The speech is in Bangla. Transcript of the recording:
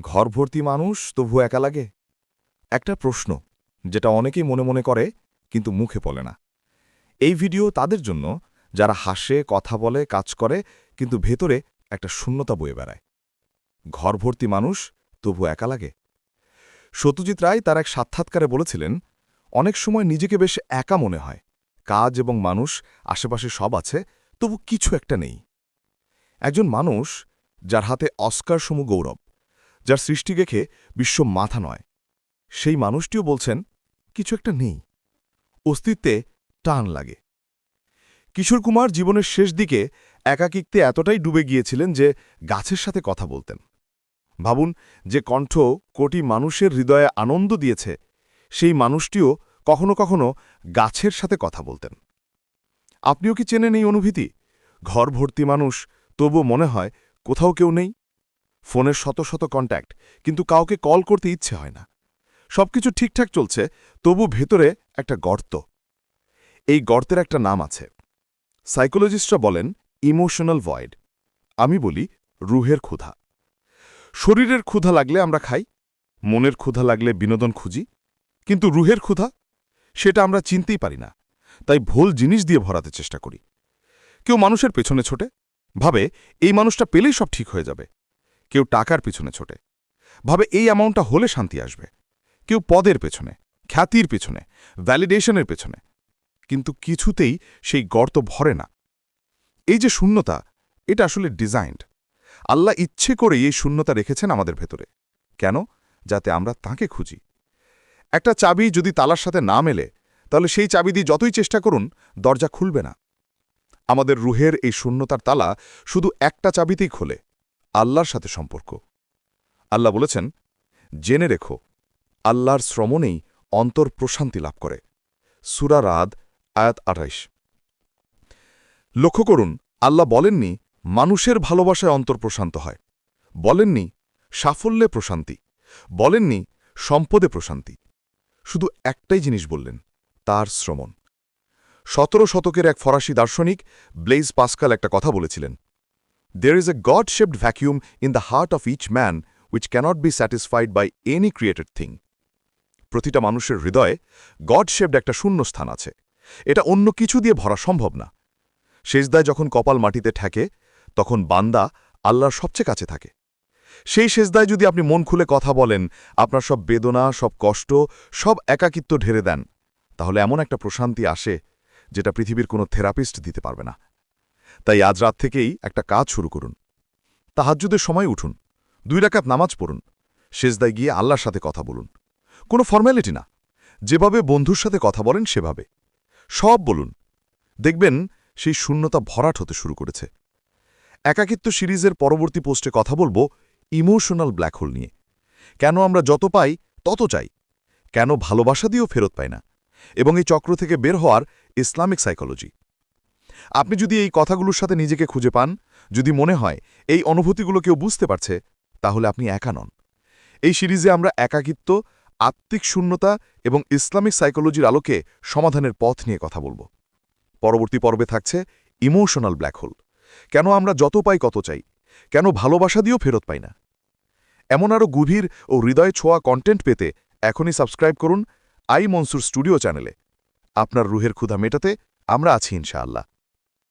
ঘর ভর্তি মানুষ তবু একা লাগে? একটা প্রশ্ন, যেটা অনেকেই মনে মনে করে, কিন্তু মুখে বলে না। এই ভিডিও তাদের জন্য, যারা হাসে, কথা বলে, কাজ করে, কিন্তু ভেতরে একটা শূন্যতা বয়ে বেড়ায়। ঘর ভর্তি মানুষ তবু একা লাগে। সত্যজিৎ রায় তার এক সাক্ষাৎকারে বলেছিলেন, অনেক সময় নিজেকে বেশ একা মনে হয়। কাজ এবং মানুষ, আশেপাশে সব আছে, তবু কিছু একটা নেই। একজন মানুষ, যার হাতে অস্কার সম গৌরব যার সৃষ্টি দেখে বিশ্ব মাথা নয়। সেই মানুষটিও বলছেন, কিছু একটা নেই। অস্তিত্বে টান লাগে। কিশোর কুমার জীবনের শেষ দিকে একাকিত্বে এতটাই ডুবে গিয়েছিলেন যে গাছের সাথে কথা বলতেন। ভাবুন, যে কণ্ঠ কোটি মানুষের হৃদয়ে আনন্দ দিয়েছে, সেই মানুষটিও কখনো কখনো গাছের সাথে কথা বলতেন। আপনিও কি চেনেন এই অনুভূতি? ঘর ভর্তি মানুষ তবু মনে হয় কোথাও কেউ নেই। ফোনের শত শত কন্ট্যাক্ট কিন্তু কাউকে কল করতে ইচ্ছে হয় না। সবকিছু ঠিকঠাক চলছে, তবু ভেতরে একটা গর্ত। এই গর্তের একটা নাম আছে। সাইকোলজিস্টরা বলেন ইমোশনাল ভয়েড আমি বলি, রুহের ক্ষুধা। শরীরের ক্ষুধা লাগলে আমরা খাই, মনের ক্ষুধা লাগলে বিনোদন খুঁজি, কিন্তু রুহের ক্ষুধা? সেটা আমরা চিনতেই পারি না। তাই ভুল জিনিস দিয়ে ভরাতে চেষ্টা করি। কেউ মানুষের পেছনে ছোটে, ভাবে, এই মানুষটা পেলেই সব ঠিক হয়ে যাবে। কেউ টাকার পিছনে ছোটে। ভাবে এই অ্যামাউন্টটা হলে শান্তি আসবে। কেউ পদের পেছনে, খ্যাতির পেছনে ভ্যালিডেশনের পেছনে। কিন্তু কিছুতেই সেই গর্ত ভরে না। এই যে শূন্যতা, এটা আসলে ডিজাইনড আল্লাহ ইচ্ছে করে এই শূন্যতা রেখেছেন আমাদের ভেতরে। কেন? যাতে আমরা তাকে খুঁজি। একটা চাবি যদি তালার সাথে না মেলে, তাহলে সেই চাবি দিয়ে যতই চেষ্টা করুন, দরজা খুলবে না। আমাদের রুহের এই শূন্যতার তালা শুধু একটা চাবিতেই খোলে। আল্লাহর সাথে সম্পর্ক। আল্লাহ বলেছেন, জেনে রেখো, আল্লাহর শ্রমণেই অন্তর প্রশান্তি লাভ করে। সুরা রাদ, আয়াত আঠাইশ। লক্ষ্য করুন, আল্লাহ বলেননি, মানুষের ভালোবাসায় অন্তর প্রশান্ত হয়। বলেননি, সাফল্যে প্রশান্তি। বলেননি, সম্পদে প্রশান্তি। শুধু একটাই জিনিস বললেন, তার শ্রমণ। সতেরো শতকের এক ফরাসি দার্শনিক ব্লেইজ পাস্কাল একটা কথা বলেছিলেন is a God shaped vacuum in the heart of each man which cannot be satisfied by any created thing প্রতিটা মানুষের হৃদয়ে গড শেপড একটা শূন্যস্থান আছে। এটা অন্য কিছু দিয়ে ভরা সম্ভব না। শেষদায় যখন কপাল মাটিতে ঠেকে, তখন বান্দা আল্লাহর সবচেয়ে কাছে থাকে। সেই শেষদায় যদি আপনি মন খুলে কথা বলেন, আপনার সব বেদনা, সব কষ্ট, সব একাকিত্ব ঢেরে দেন, তাহলে এমন একটা প্রশান্তি আসে যেটা পৃথিবীর কোনো থেরাপিস্ট দিতে পারবে না। তাই আজ রাত থেকেই একটা কাজ শুরু করুন। তাহাজ্জুদের সময় উঠুন। দুই রাকাত নামাজ পড়ুন। শেষদায় গিয়ে আল্লাহর সাথে কথা বলুন। কোনো ফর্ম্যালিটি না। যেভাবে বন্ধুর সাথে কথা বলেন সেভাবে। সব বলুন। দেখবেন সেই শূন্যতা ভরাট হতে শুরু করেছে। একাকিত্ব সিরিজের পরবর্তী পোস্টে কথা বলব ইমোশনাল ব্ল্যাক হোল নিয়ে। কেন আমরা যত পাই, তত চাই। কেন ভালোবাসা দিয়েও ফেরত পাই না। এবং এই চক্র থেকে বের হওয়ার ইসলামিক সাইকোলজি। আপনি যদি এই কথাগুলোর সাথে নিজেকে খুঁজে পান, যদি মনে হয় এই অনুভূতিগুলো কেউ বুঝতে পারছে, তাহলে আপনি একা নন। এই সিরিজে আমরা একাকিত্ব, আত্মিক শূন্যতা এবং ইসলামিক সাইকোলজির আলোকে সমাধানের পথ নিয়ে কথা বলব। পরবর্তী পর্বে থাকছে ইমোশনাল ব্ল্যাক হোল। কেন আমরা যত পাই কত চাই? কেন ভালোবাসা দিয়েও ফেরত পাই না? এমন আরও গভীর ও হৃদয় ছোঁয়া কন্টেন্ট পেতে এখনই সাবস্ক্রাইব করুন আই মনসুর স্টুডিও চ্যানেলে। আপনার রুহের ক্ষুধা মেটাতে আমরা আছি ইনশাআল্লাহ।